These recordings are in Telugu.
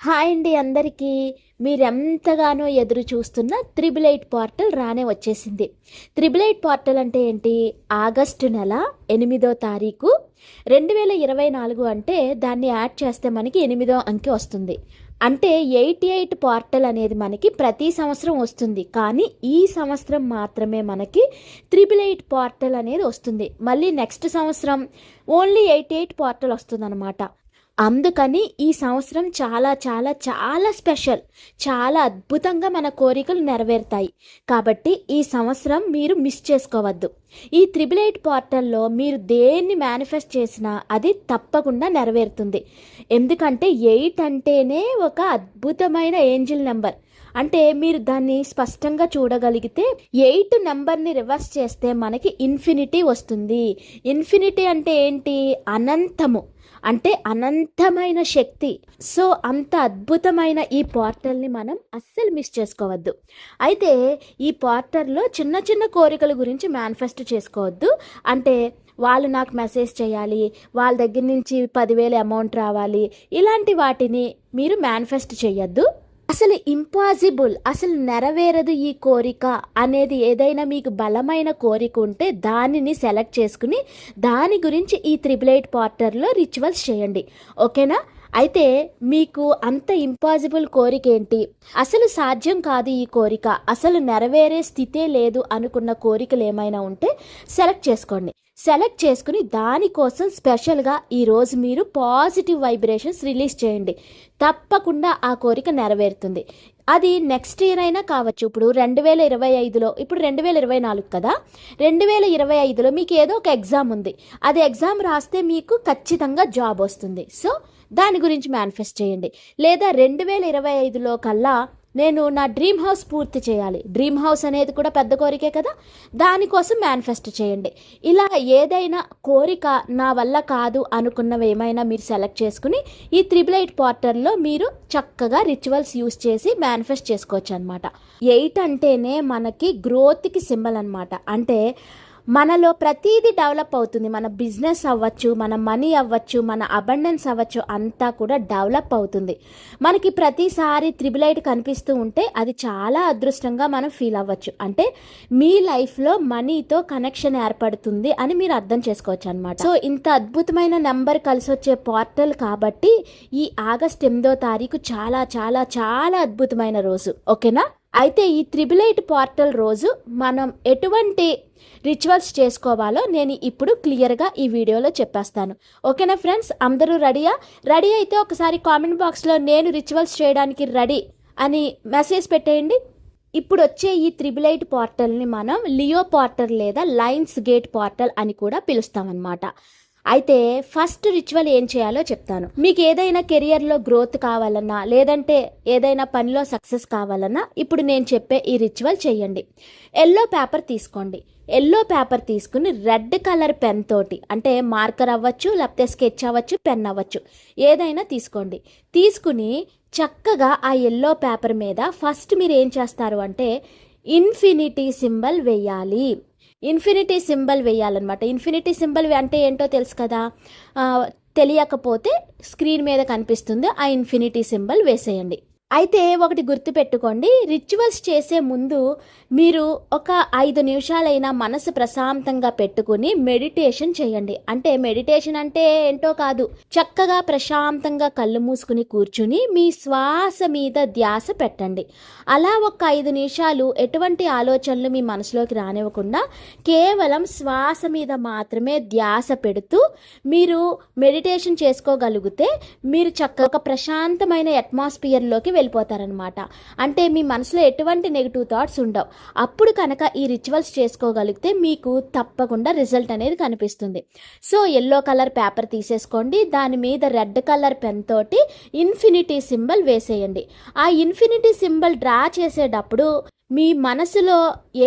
హాయ్ అండి అందరికీ. మీరెంతగానో ఎదురు చూస్తున్న త్రిబుల్ ఎయిట్ పోర్టల్ రానే వచ్చేసింది. త్రిబుల్ ఎయిట్ పోర్టల్ అంటే ఏంటి? ఆగస్టు నెల ఎనిమిదో తారీఖు రెండు వేల ఇరవై నాలుగు అంటే దాన్ని యాడ్ చేస్తే మనకి ఎనిమిదో అంకె వస్తుంది. అంటే ఎయిటీ ఎయిట్ పోర్టల్ అనేది మనకి ప్రతి సంవత్సరం వస్తుంది. కానీ ఈ సంవత్సరం మాత్రమే మనకి త్రిబుల్ ఎయిట్ పోర్టల్ అనేది వస్తుంది. మళ్ళీ నెక్స్ట్ సంవత్సరం ఓన్లీ ఎయిటీ ఎయిట్ పోర్టల్ వస్తుంది అందుకని ఈ సంవత్సరం చాలా చాలా చాలా స్పెషల్. చాలా అద్భుతంగా మన కోరికలు నెరవేరుతాయి. కాబట్టి ఈ సంవత్సరం మీరు మిస్ చేసుకోవద్దు. ఈ త్రిబుల్ ఎయిట్ పోర్టల్లో మీరు దేన్ని మేనిఫెస్ట్ చేసినా అది తప్పకుండా నెరవేరుతుంది. ఎందుకంటే ఎయిట్ అంటేనే ఒక అద్భుతమైన ఏంజిల్ నెంబర్. అంటే మీరు దాన్ని స్పష్టంగా చూడగలిగితే ఎయిట్ నెంబర్ని రివర్స్ చేస్తే మనకి ఇన్ఫినిటీ వస్తుంది. ఇన్ఫినిటీ అంటే ఏంటి? అనంతము. అంటే అనంతమైన శక్తి. సో అంత అద్భుతమైన ఈ పోర్టల్ని మనం అస్సలు మిస్ చేసుకోవద్దు. అయితే ఈ పోర్టల్లో చిన్న చిన్న కోరికల గురించి మేనిఫెస్ట్ చేసుకోవద్దు. అంటే వాళ్ళు నాకు మెసేజ్ చేయాలి వాళ్ళ దగ్గర నుంచి పదివేల అమౌంట్ రావాలి ఇలాంటి వాటిని మీరు మేనిఫెస్ట్ చేయొద్దు. అసలు ఇంపాసిబుల్ అసలు నెరవేరదు ఈ కోరిక అనేది ఏదైనా మీకు బలమైన కోరిక ఉంటే దానిని సెలెక్ట్ చేసుకుని దాని గురించి ఈ త్రిబుల్ ఎయిట్ పార్టర్లో రిచువల్స్ చేయండి. ఓకేనా అయితే మీకు అంత ఇంపాసిబుల్ కోరిక ఏంటి అసలు సాధ్యం కాదు ఈ కోరిక. అసలు నెరవేరే స్థితే లేదు అనుకున్న కోరికలు ఏమైనా ఉంటే సెలెక్ట్ చేసుకోండి. సెలెక్ట్ చేసుకుని దానికోసం స్పెషల్గా ఈరోజు మీరు పాజిటివ్ వైబ్రేషన్స్ రిలీజ్ చేయండి. తప్పకుండా ఆ కోరిక నెరవేరుతుంది. అది నెక్స్ట్ ఇయర్ అయినా కావచ్చు. ఇప్పుడు రెండు వేల ఇరవై ఐదులో ఇప్పుడు రెండు వేల ఇరవై నాలుగు కదా? రెండు వేల ఇరవై ఐదులో మీకు ఏదో ఒక ఎగ్జామ్ ఉంది. అది ఎగ్జామ్ రాస్తే మీకు ఖచ్చితంగా జాబ్ వస్తుంది. సో దాని గురించి మేనిఫెస్ట్ చేయండి. లేదా రెండు వేల ఇరవై ఐదులో కల్లా నేను నా డ్రీమ్ హౌస్ పూర్తి చేయాలి. డ్రీమ్ హౌస్ అనేది కూడా పెద్ద కోరికే కదా? దానికోసం మేనిఫెస్ట్ చేయండి. ఇలా ఏదైనా కోరిక నా వల్ల కాదు అనుకున్నవి ఏమైనా మీరు సెలెక్ట్ చేసుకుని ఈ త్రిబుల్ ఎయిట్ పోర్టల్లో మీరు చక్కగా రిచువల్స్ యూస్ చేసి మేనిఫెస్ట్ చేసుకోవచ్చు అనమాట ఎయిట్ అంటేనే మనకి గ్రోత్కి సింబల్ అనమాట అంటే మనలో ప్రతీది డెవలప్ అవుతుంది. మన బిజినెస్ అవ్వచ్చు మన మనీ అవ్వచ్చు మన అబండెన్స్ అవ్వచ్చు అంతా కూడా డెవలప్ అవుతుంది. మనకి ప్రతిసారి త్రిబుల్ ఎయిట్ కనిపిస్తూ ఉంటే అది చాలా అదృష్టంగా మనం ఫీల్ అవ్వచ్చు. అంటే మీ లైఫ్లో మనీతో కనెక్షన్ ఏర్పడుతుంది అని మీరు అర్థం చేసుకోవచ్చు అనమాట సో ఇంత అద్భుతమైన నెంబర్ కలిసి వచ్చే పోర్టల్ కాబట్టి ఈ ఆగస్ట్ ఎనిమిదో తారీఖు చాలా చాలా చాలా అద్భుతమైన రోజు. ఓకేనా? అయితే ఈ త్రిబుల్ ఎయిట్ పోర్టల్ రోజు మనం ఎటువంటి రిచువల్స్ చేసుకోవాలో నేను ఇప్పుడు క్లియర్గా ఈ వీడియోలో చెప్పేస్తాను. ఓకేనా ఫ్రెండ్స్? అందరూ రెడీయా? రెడీ అయితే ఒకసారి కామెంట్ బాక్స్లో నేను రిచువల్స్ చేయడానికి రెడీ అని మెసేజ్ పెట్టేయండి. ఇప్పుడు వచ్చే ఈ త్రిబుల్ ఎయిట్ పోర్టల్ని మనం లియో పోర్టల్ లేదా లైన్స్ గేట్ పోర్టల్ అని కూడా పిలుస్తామన్నమాట. అయితే ఫస్ట్ రిచువల్ ఏం చేయాలో చెప్తాను. మీకు ఏదైనా కెరియర్లో గ్రోత్ కావాలన్నా లేదంటే ఏదైనా పనిలో సక్సెస్ కావాలన్నా ఇప్పుడు నేను చెప్పే ఈ రిచువల్ చేయండి. ఎల్లో పేపర్ తీసుకోండి. ఎల్లో పేపర్ తీసుకుని రెడ్ కలర్ పెన్ తోటి అంటే మార్కర్ అవ్వచ్చు లేకపోతే స్కెచ్ అవ్వచ్చు పెన్ అవ్వచ్చు ఏదైనా తీసుకోండి. తీసుకుని చక్కగా ఆ ఎల్లో పేపర్ మీద ఫస్ట్ మీరు ఏం చేస్తారు అంటే ఇన్ఫినిటీ సింబల్ వేయాలి. ఇన్ఫినిటీ సింబల్ వేయాలన్నమాట. ఇన్ఫినిటీ సింబల్ అంటే ఏంటో తెలుసు కదా? తెలియకపోతే స్క్రీన్ మీద కనిపిస్తుంది ఆ ఇన్ఫినిటీ సింబల్ వేసేయండి. అయితే ఒకటి గుర్తుపెట్టుకోండి రిచువల్స్ చేసే ముందు మీరు ఒక ఐదు నిమిషాలైనా మనసు ప్రశాంతంగా పెట్టుకుని మెడిటేషన్ చేయండి. అంటే మెడిటేషన్ అంటే ఏంటో కాదు చక్కగా ప్రశాంతంగా కళ్ళు మూసుకుని కూర్చుని మీ శ్వాస మీద ధ్యాస పెట్టండి. అలా ఒక ఐదు నిమిషాలు ఎటువంటి ఆలోచనలు మీ మనసులోకి రానివ్వకుండా కేవలం శ్వాస మీద మాత్రమే ధ్యాస పెడుతూ మీరు మెడిటేషన్ చేసుకోగలిగితే మీరు చక్కగా ప్రశాంతమైన అట్మాస్ఫియర్లోకి వెళ్ళిపోతారనమాట అంటే మీ మనసులో ఎటువంటి నెగిటివ్ థాట్స్ ఉండవు. అప్పుడు కనుక ఈ రిచువల్స్ చేసుకోగలిగితే మీకు తప్పకుండా రిజల్ట్ అనేది కనిపిస్తుంది. సో ఎల్లో కలర్ పేపర్ తీసేసుకోండి. దాని మీద రెడ్ కలర్ పెన్ తోటి ఇన్ఫినిటీ సింబల్ వేసేయండి. ఆ ఇన్ఫినిటీ సింబల్ డ్రా చేసేటప్పుడు మీ మనసులో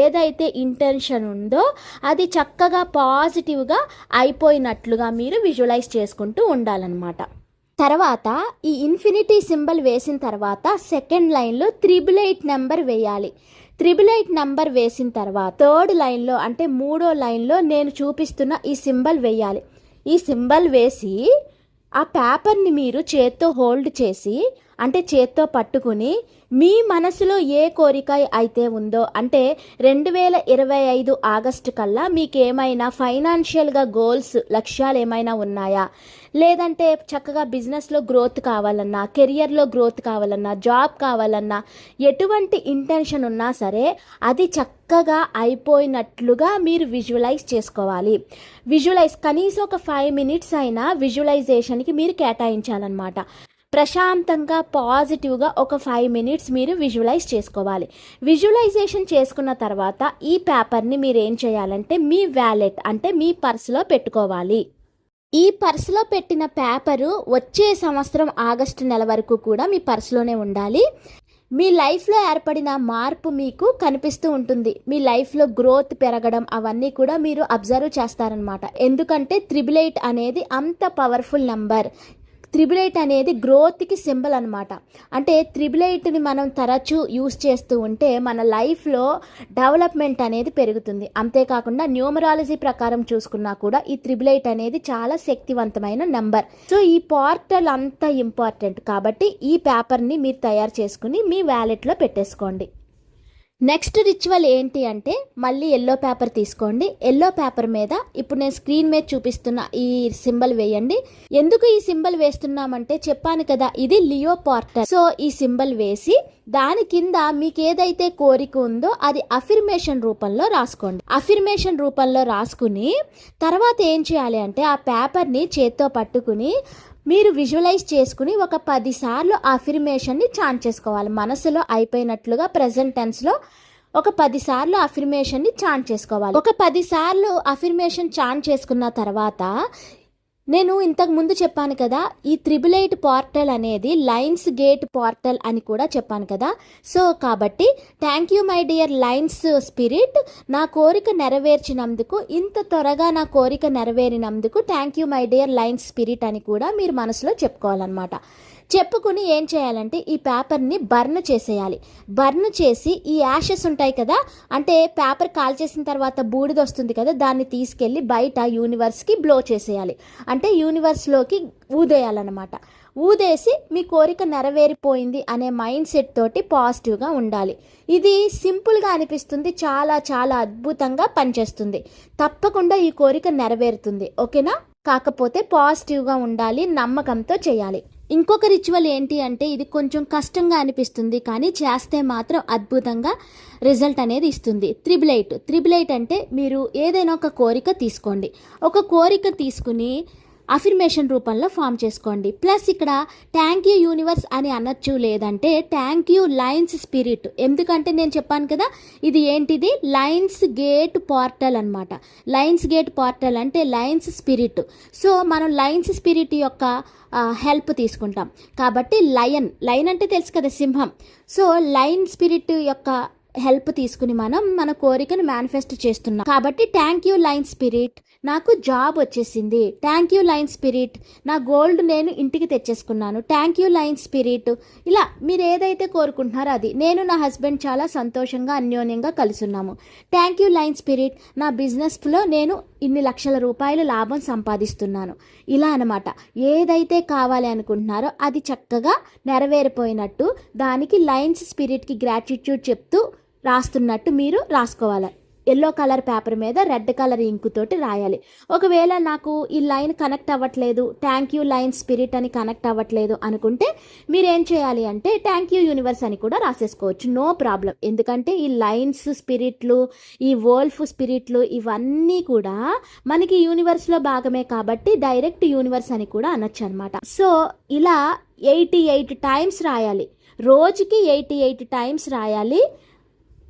ఏదైతే ఇంటెన్షన్ ఉందో అది చక్కగా పాజిటివ్గా అయిపోయినట్లుగా మీరు విజువలైజ్ చేసుకుంటూ ఉండాలన్నమాట. తర్వాత ఈ ఇన్ఫినిటీ సింబల్ వేసిన తర్వాత సెకండ్ లైన్లో త్రిబుల్ ఎయిట్ నెంబర్ వేయాలి. త్రిబుల్ ఎయిట్ నెంబర్ వేసిన తర్వాత థర్డ్ లైన్లో అంటే మూడో లైన్లో నేను చూపిస్తున్న ఈ సింబల్ వేయాలి. ఈ సింబల్ వేసి ఆ పేపర్ని మీరు చేత్తో హోల్డ్ చేసి అంటే చేత్తో పట్టుకుని మీ మనసులో ఏ కోరిక అయితే ఉందో అంటే రెండు వేల ఇరవై ఐదు ఆగస్టు కల్లా మీకు ఏమైనా ఫైనాన్షియల్గా గోల్స్ లక్ష్యాలు ఏమైనా ఉన్నాయా? లేదంటే చక్కగా బిజినెస్లో గ్రోత్ కావాలన్నా కెరియర్లో గ్రోత్ కావాలన్నా జాబ్ కావాలన్నా ఎటువంటి ఇంటెన్షన్ ఉన్నా సరే అది చక్కగా అయిపోయినట్లుగా మీరు విజువలైజ్ చేసుకోవాలి. విజువలైజ్ కనీసం ఒక ఫైవ్ మినిట్స్ అయినా విజువలైజేషన్కి మీరు కేటాయించాలన్నమాట. ప్రశాంతంగా పాజిటివ్గా ఒక ఫైవ్ మినిట్స్ మీరు విజువలైజ్ చేసుకోవాలి. విజువలైజేషన్ చేసుకున్న తర్వాత ఈ పేపర్ని మీరు ఏం చేయాలంటే మీ వ్యాలెట్ అంటే మీ పర్సులో పెట్టుకోవాలి. ఈ పర్సులో పెట్టిన పేపరు వచ్చే సంవత్సరం ఆగస్టు నెల వరకు కూడా మీ పర్సులోనే ఉండాలి. మీ లైఫ్లో ఏర్పడిన మార్పు మీకు కనిపిస్తూ ఉంటుంది. మీ లైఫ్లో గ్రోత్ పెరగడం అవన్నీ కూడా మీరు అబ్జర్వ్ చేస్తారనమాట ఎందుకంటే త్రిబుల్ ఎయిట్ అనేది అంత పవర్ఫుల్ నెంబర్. త్రిబుల్ ఎయిట్ అనేది గ్రోత్కి సింబల్ అనమాట అంటే త్రిబుల్ ఎయిట్ని మనం తరచూ యూస్ చేస్తూ ఉంటే మన లైఫ్లో డెవలప్మెంట్ అనేది పెరుగుతుంది. అంతేకాకుండా న్యూమరాలజీ ప్రకారం చూసుకున్నా కూడా ఈ త్రిబుల్ ఎయిట్ అనేది చాలా శక్తివంతమైన నెంబర్. సో ఈ పోర్టల్ అంత ఇంపార్టెంట్ కాబట్టి ఈ పేపర్ని మీరు తయారు చేసుకుని మీ వ్యాలెట్లో పెట్టేసుకోండి. నెక్స్ట్ రిచువల్ ఏంటి అంటే మళ్ళీ ఎల్లో పేపర్ తీసుకోండి. ఎల్లో పేపర్ మీద ఇప్పుడు నేను స్క్రీన్ మీద చూపిస్తున్న ఈ సింబల్ వేయండి. ఎందుకు ఈ సింబల్ వేస్తున్నామంటే చెప్పాను కదా ఇది లియో పార్టర్ సో ఈ సింబల్ వేసి దాని కింద మీకు ఏదైతే కోరిక ఉందో అది అఫిర్మేషన్ రూపంలో రాసుకోండి. అఫిర్మేషన్ రూపంలో రాసుకుని తర్వాత ఏం చేయాలి అంటే ఆ పేపర్ని చేత్తో పట్టుకుని మీరు విజువలైజ్ చేసుకుని ఒక పదిసార్లు అఫిర్మేషన్ని చాన్ చేసుకోవాలి. మనసులో అయిపోయినట్లుగా ప్రజెంట్ టెన్స్లో ఒక పది సార్లు అఫిర్మేషన్ని చాన్ చేసుకోవాలి. ఒక పదిసార్లు అఫిర్మేషన్ చాన్ చేసుకున్న తర్వాత నేను ఇంతకు ముందు చెప్పాను కదా ఈ త్రిబుల్ ఎయిట్ పోర్టల్ అనేది లైన్స్ గేట్ పోర్టల్ అని కూడా చెప్పాను కదా. సో కాబట్టి thank you my dear lion's spirit నా కోరిక నెరవేర్చినందుకు ఇంత త్వరగా నా కోరిక నెరవేరినందుకు thank you my dear lion's spirit అని కూడా మీరు మనసులో చెప్పుకోవాలన్నమాట. చెప్పుకుని ఏం చేయాలంటే ఈ పేపర్ని బర్న్ చేసేయాలి. బర్న్ చేసి ఈ యాషెస్ ఉంటాయి కదా అంటే పేపర్ కాల్ చేసిన తర్వాత బూడిద వస్తుంది కదా దాన్ని తీసుకెళ్ళి బయట యూనివర్స్కి బ్లో చేసేయాలి. అంటే యూనివర్స్లోకి ఊదేయాలన్నమాట. ఊదేసి మీ కోరిక నెరవేరిపోయింది అనే మైండ్ సెట్ తోటి పాజిటివ్గా ఉండాలి. ఇది సింపుల్గా అనిపిస్తుంది చాలా చాలా అద్భుతంగా పనిచేస్తుంది. తప్పకుండా ఈ కోరిక నెరవేరుతుంది ఓకేనా? కాకపోతే పాజిటివ్గా ఉండాలి నమ్మకంతో చేయాలి. ఇంకొక రిచువల్ ఏంటి అంటే ఇది కొంచెం కష్టంగా అనిపిస్తుంది కానీ చేస్తే మాత్రం అద్భుతంగా రిజల్ట్ అనేది ఇస్తుంది. త్రిబుల్ ఎయిట్ త్రిబుల్ ఎయిట్ అంటే మీరు ఏదైనా ఒక కోరిక తీసుకోండి. ఒక కోరిక తీసుకుని అఫిర్మేషన్ రూపంలో ఫామ్ చేసుకోండి. ప్లస్ ఇక్కడ థ్యాంక్ యూ యూనివర్స్ అని అనొచ్చు లేదంటే థ్యాంక్ యూ లైన్స్ స్పిరిట్ ఎందుకంటే నేను చెప్పాను కదా ఇది ఏంటిది? లైన్స్ గేట్ పోర్టల్ అనమాట లైన్స్ గేట్ పోర్టల్ అంటే లైన్స్ స్పిరిట్ సో మనం లైన్స్ స్పిరిట్ యొక్క హెల్ప్ తీసుకుంటాం. కాబట్టి లయన్ లయన్ అంటే తెలుసు కదా సింహం. సో లైన్ స్పిరిట్ యొక్క హెల్ప్ తీసుకుని మనం మన కోరికను మేనిఫెస్ట్ చేస్తున్నాం. కాబట్టి థ్యాంక్ యూ లైన్ స్పిరిట్ నాకు జాబ్ వచ్చేసింది. థ్యాంక్ యూ లైన్ స్పిరిట్ నా గోల్డ్ నేను ఇంటికి తెచ్చేసుకున్నాను. థ్యాంక్ యూ లైన్ స్పిరిట్ ఇలా మీరు ఏదైతే కోరుకుంటున్నారో అది. నేను నా హస్బెండ్ చాలా సంతోషంగా అన్యోన్యంగా కలిసి ఉన్నాము థ్యాంక్ యూ లైన్ స్పిరిట్ నా బిజినెస్లో నేను ఇన్ని లక్షల రూపాయలు లాభం సంపాదిస్తున్నాను. ఇలా అనమాట ఏదైతే కావాలి అనుకుంటున్నారో అది చక్కగా నెరవేరిపోయినట్టు దానికి లైన్స్ స్పిరిట్కి గ్రాటిట్యూడ్ చెప్తూ రాస్తున్నట్టు మీరు రాసుకోవాలి. ఎల్లో కలర్ పేపర్ మీద రెడ్ కలర్ ఇంకుతోటి రాయాలి. ఒకవేళ నాకు ఈ లైన్ కనెక్ట్ అవ్వట్లేదు థ్యాంక్ యూ లైన్ స్పిరిట్ అని కనెక్ట్ అవ్వట్లేదు అనుకుంటే మీరేం చేయాలి అంటే థ్యాంక్ యూ యూనివర్స్ అని కూడా రాసేసుకోవచ్చు. నో ప్రాబ్లం ఎందుకంటే ఈ లైన్స్ స్పిరిట్లు ఈ వోల్ఫ్ స్పిరిట్లు ఇవన్నీ కూడా మనకి యూనివర్స్లో భాగమే కాబట్టి డైరెక్ట్ యూనివర్స్ అని కూడా అనొచ్చు అనమాట సో ఇలా ఎయిటీ ఎయిట్ టైమ్స్ రాయాలి. రోజుకి ఎయిటీ ఎయిట్ టైమ్స్ రాయాలి.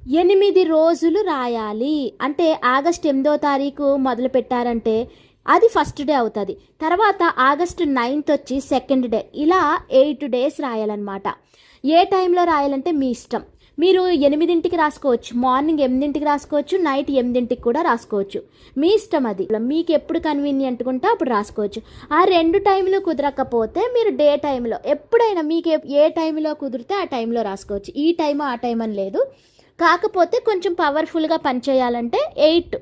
ఎనిమిది రోజులు రాయాలి. అంటే ఆగస్ట్ ఎనిమిదో తారీఖు మొదలు పెట్టారంటే అది ఫస్ట్ డే అవుతుంది. తర్వాత ఆగస్టు నైన్త్ వచ్చి సెకండ్ డే. ఇలా ఎయిట్ డేస్ రాయాలన్నమాట. ఏ టైంలో రాయాలంటే మీ ఇష్టం. మీరు ఎనిమిదింటికి రాసుకోవచ్చు. మార్నింగ్ ఎనిమిదింటికి రాసుకోవచ్చు. నైట్ ఎనిమిదింటికి కూడా రాసుకోవచ్చు. మీ ఇష్టం అది. మీకు ఎప్పుడు కన్వీనియంట్ ఉంటే అప్పుడు రాసుకోవచ్చు. ఆ రెండు టైంలో కుదరకపోతే మీరు డే టైంలో ఎప్పుడైనా మీకు ఏ- ఏ టైంలో కుదిరితే ఆ టైంలో రాసుకోవచ్చు. ఈ టైం ఆ టైం అని లేదు. కాకపోతే కొంచెం పవర్ఫుల్గా పనిచేయాలంటే ఎయిట్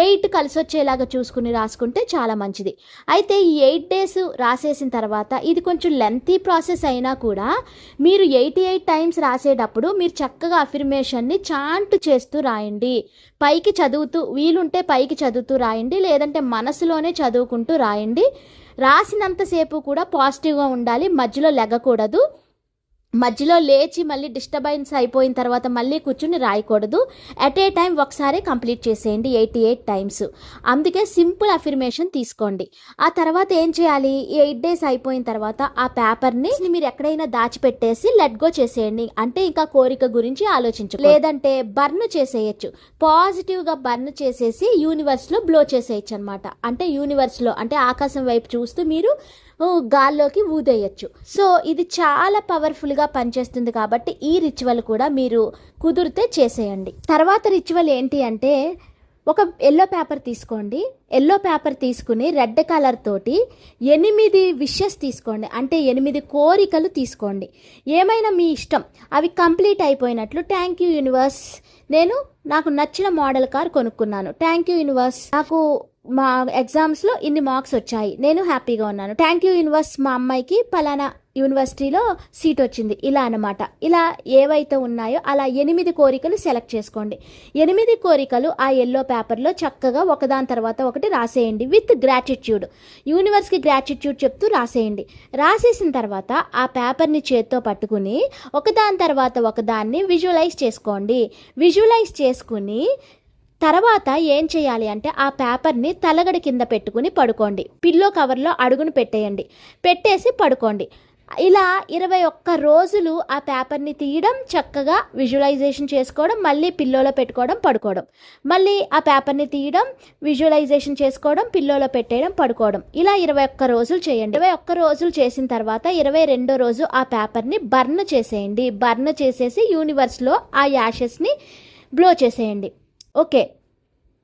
ఎయిట్ కలిసి వచ్చేలాగా చూసుకుని రాసుకుంటే చాలా మంచిది. అయితే ఈ ఎయిట్ డేస్ రాసేసిన తర్వాత ఇది కొంచెం లెంతీ ప్రాసెస్ అయినా కూడా మీరు ఎయిటీ ఎయిట్ టైమ్స్ రాసేటప్పుడు మీరు చక్కగా అఫిర్మేషన్ని చాంట్ చేస్తూ రాయండి. పైకి చదువుతూ వీలుంటే పైకి చదువుతూ రాయండి లేదంటే మనసులోనే చదువుకుంటూ రాయండి. రాసినంతసేపు కూడా పాజిటివ్గా ఉండాలి మధ్యలో లెగకూడదు. మధ్యలో లేచి మళ్ళీ డిస్టర్బెన్స్ అయిపోయిన తర్వాత మళ్ళీ కూర్చుని రాయకూడదు. అట్ ఏ టైం ఒకసారి కంప్లీట్ చేసేయండి ఎయిటీ ఎయిట్ టైమ్స్ అందుకే సింపుల్ అఫర్మేషన్ తీసుకోండి. ఆ తర్వాత ఏం చేయాలి? ఎయిట్ డేస్ అయిపోయిన తర్వాత ఆ పేపర్ని మీరు ఎక్కడైనా దాచిపెట్టేసి లెట్ గో చేసేయండి. అంటే ఇంకా కోరిక గురించి ఆలోచించు లేదంటే బర్న్ చేసేయచ్చు. పాజిటివ్గా బర్న్ చేసేసి యూనివర్స్లో బ్లో చేసేయచ్చు అనమాట అంటే యూనివర్స్లో అంటే ఆకాశం వైపు చూస్తూ మీరు గాల్లోకి ఊదేయచ్చు. సో ఇది చాలా పవర్ఫుల్గా పనిచేస్తుంది కాబట్టి ఈ రిచువల్ కూడా మీరు కుదిరితే చేసేయండి. తర్వాత రిచువల్ ఏంటి అంటే ఒక ఎల్లో పేపర్ తీసుకోండి. ఎల్లో పేపర్ తీసుకుని రెడ్ కలర్ తోటి ఎనిమిది విషెస్ తీసుకోండి. అంటే ఎనిమిది కోరికలు తీసుకోండి. ఏమైనా మీ ఇష్టం అవి కంప్లీట్ అయిపోయినట్లు థ్యాంక్ యూ యూనివర్స్ నేను నాకు నచ్చిన మోడల్ కార్ కొనుక్కున్నాను. Thank you universe. నాకు మా ఎగ్జామ్స్లో ఇన్ని మార్క్స్ వచ్చాయి. నేను హ్యాపీగా ఉన్నాను. థ్యాంక్ యూ యూనివర్స్ మా అమ్మాయికి పలానా యూనివర్సిటీలో సీట్ వచ్చింది. ఇలా అన్నమాట. ఇలా ఏవైతే ఉన్నాయో అలా ఎనిమిది కోరికలు సెలెక్ట్ చేసుకోండి. ఎనిమిది కోరికలు ఆ ఎల్లో పేపర్లో చక్కగా ఒకదాని తర్వాత ఒకటి రాసేయండి విత్ గ్రాటిట్యూడ్ యూనివర్స్కి గ్రాటిట్యూడ్ చెప్తూ రాసేయండి. రాసేసిన తర్వాత ఆ పేపర్ని చేత్తో పట్టుకుని ఒకదాని తర్వాత ఒకదాన్ని విజువలైజ్ చేసుకోండి. విజువలైజ్ చేసుకుని తర్వాత ఏం చేయాలి అంటే ఆ పేపర్ని తలగడ కింద పెట్టుకుని పడుకోండి. పిల్లో కవర్లో అడుగును పెట్టేయండి. పెట్టేసి పడుకోండి. ఇలా ఇరవై ఒక్క రోజులు ఆ పేపర్ని తీయడం చక్కగా విజువలైజేషన్ చేసుకోవడం మళ్ళీ పిల్లోలో పెట్టుకోవడం పడుకోవడం. మళ్ళీ ఆ పేపర్ని తీయడం విజువలైజేషన్ చేసుకోవడం పిల్లోలో పెట్టేయడం పడుకోవడం. ఇలా ఇరవై ఒక్క రోజులు చేయండి. ఇరవై ఒక్క రోజులు చేసిన తర్వాత ఇరవై రెండో రోజు ఆ పేపర్ని బర్న్ చేసేయండి. బర్న్ చేసేసి యూనివర్స్లో ఆ యాషెస్ని బ్లో చేసేయండి. ఓకే.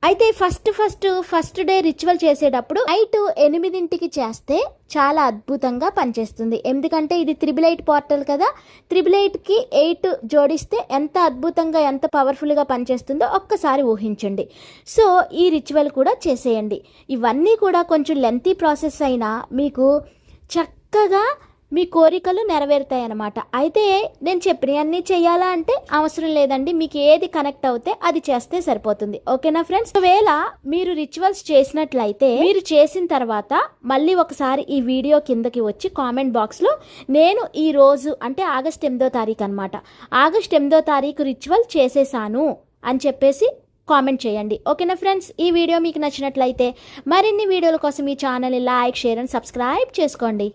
అయితే first first first day ritual చేసేటప్పుడు నైట్ ఎనిమిదింటికి చేస్తే చాలా అద్భుతంగా పనిచేస్తుంది. ఎందుకంటే ఇది త్రిబుల్ ఎయిట్ పోర్టల్ కదా. త్రిబుల్ ఎయిట్కి ఎయిట్ జోడిస్తే ఎంత అద్భుతంగా ఎంత పవర్ఫుల్గా పనిచేస్తుందో ఒక్కసారి ఊహించండి. సో ఈ రిచువల్ కూడా చేసేయండి. ఇవన్నీ కూడా కొంచెం లెంతీ ప్రాసెస్ అయినా మీకు చక్కగా మీ కోరికలు నెరవేరుతాయన్నమాట. అయితే నేను చెప్పినవన్నీ చేయాలా అంటే అవసరం లేదండి. మీకు ఏది కనెక్ట్ అవుతే అది చేస్తే సరిపోతుంది. ఓకేనా ఫ్రెండ్స్? ఒకవేళ మీరు రిచువల్స్ చేసినట్లయితే మీరు చేసిన తర్వాత మళ్ళీ ఒకసారి ఈ వీడియో కిందకి వచ్చి కామెంట్ బాక్స్లో నేను ఈ రోజు అంటే ఆగస్ట్ ఎనిమిదో తారీఖు అనమాట ఆగస్ట్ ఎనిమిదో తారీఖు రిచువల్ చేసేసాను అని చెప్పేసి కామెంట్ చేయండి. ఓకేనా ఫ్రెండ్స్? ఈ వీడియో మీకు నచ్చినట్లయితే మరిన్ని వీడియోల కోసం ఈ ఛానల్ని లైక్ షేర్ అండ్ సబ్స్క్రైబ్ చేసుకోండి.